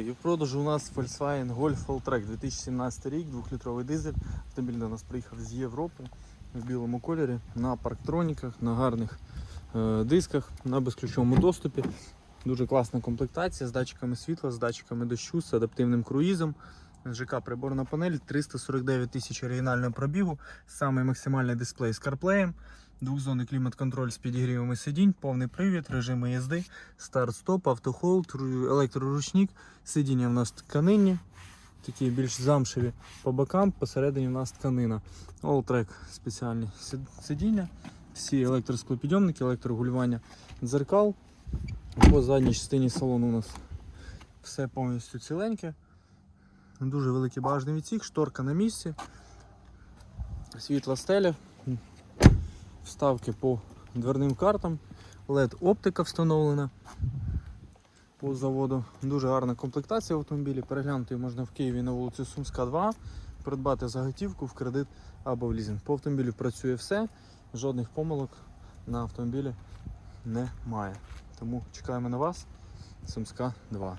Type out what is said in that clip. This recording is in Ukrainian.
І в продажу у нас Volkswagen Golf Alltrack 2017 рік, 2-літровий дизель. Автомобіль до нас приїхав з Європи в білому кольорі, на парктроніках, на гарних е, дисках, на безключовому доступі. Дуже класна комплектація з датчиками світла, з датчиками дощу, з адаптивним круїзом. ЖК приборна панель, 349 тисяч оригінального пробігу, самий максимальний дисплей з CarPlay, двохзонний клімат-контроль з підігрівами сидінь, повний привід, режими їзди, старт-стоп, автохолд, електроручник, сидіння в нас тканинні, такі більш замшеві по бокам, посередині в нас тканина. All-track спеціальні сидіння, всі електросклопідйомники, електрорегулювання дзеркал. По задній частині салону у нас все повністю ціленьке. Дуже великий багажний відсік, шторка на місці, світла стеля, вставки по дверним картам, LED оптика встановлена по заводу. Дуже гарна комплектація в автомобілі. Переглянути можна в Києві на вулиці Сумська 2, придбати за готівку в кредит або в лізинг. По автомобілю працює все, жодних помилок на автомобілі немає. Тому чекаємо на вас. Сумська 2.